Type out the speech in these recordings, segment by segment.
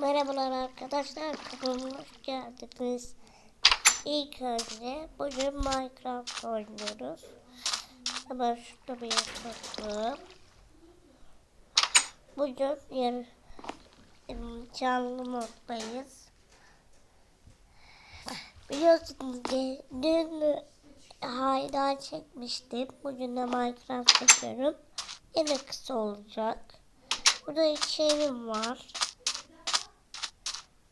Merhabalar arkadaşlar, kanalıma geldiniz. İlk önce bugün Minecraft oynuyoruz. Hemen şurada bir yapalım. Bugün yer, canlı moddayız. Biliyorsunuz ki dün hayda çekmiştim. Bugün de Minecraft çekiyorum. Yine kısa olacak. Burada iki evim var.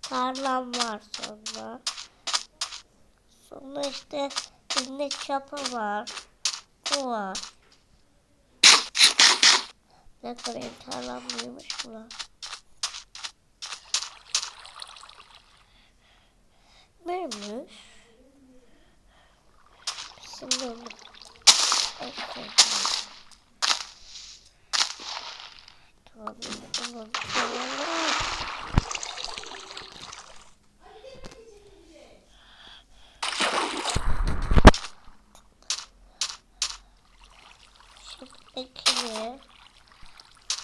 Tarlam var sonra. Sonra işte elinde çapa var. Bu var. Ne kadar tarlam mü lan? Büyümüş. Şimdi onu ekleyelim. Tamam, bunu.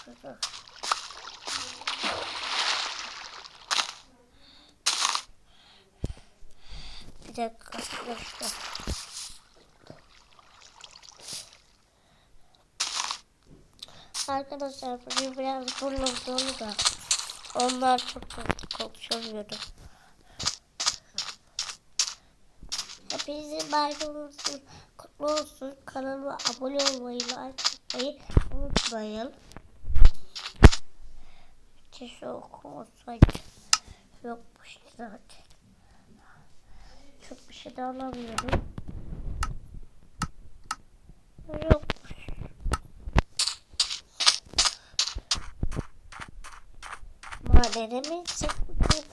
Şurada. Bir dakika arkadaşlar. Arkadaşlar bugün biraz burnum da onlar çok konuşamıyorum. Hepinizin bayramınız kutlu olsun. Kanalıma abone olmayı, like atmayı unutmayın. Keşke okumasaydı. Yokmuş zaten. Çok bir şey de alamıyorum. Yokmuş. Madene mi gitsek bugün?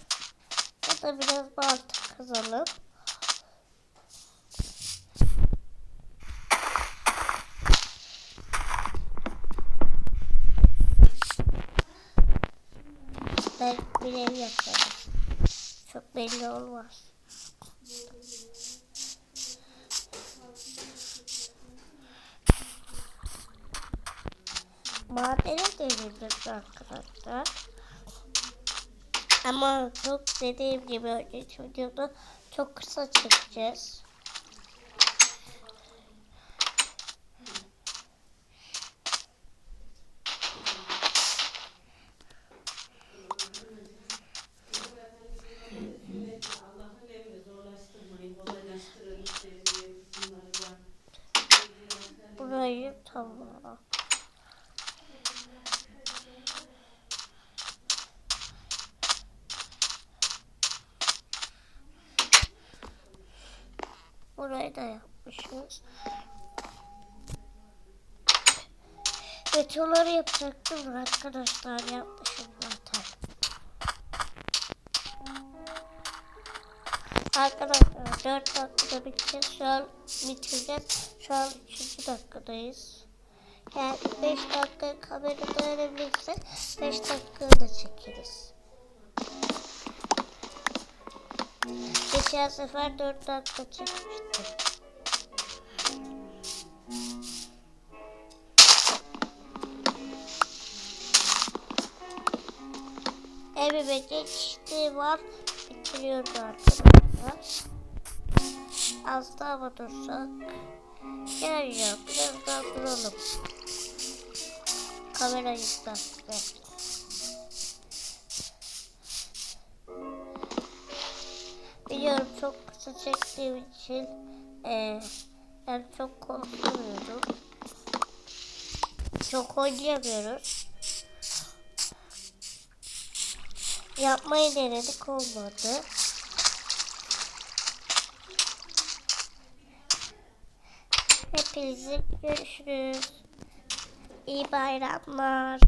Ya da biraz balta kazalım. Ben bir ev. Çok belli olmaz. Madene denildir arkadaşlar. Ama çok dediğim gibi önceki videoda çok kısa çekeceğiz. Tamam. Burayı da yapmışız. Betoları yapacaktım arkadaşlar yapmışım zaten. Arkadaşlar 4 dakikada biteceğiz. Şu an bitireceğiz. Şu an 3. dakikadayız. Yani 5 dakika kamerada öğrenebilirsek 5 dakika da çekeriz. Geçen sefer 4 dakika çekmiştim. Evime geçti var. Bitiriyoruz arkadaşlar. Az daha mı dursak? Gel ya biraz daha duralım. Kamera yükseltti. Biliyorum çok kısa çektiğim için eee yani çok konuşamıyorum. Çok oynayamıyoruz. Yapmayı denedik olmadı. Hepinize görüşürüz. İyi bayramlar.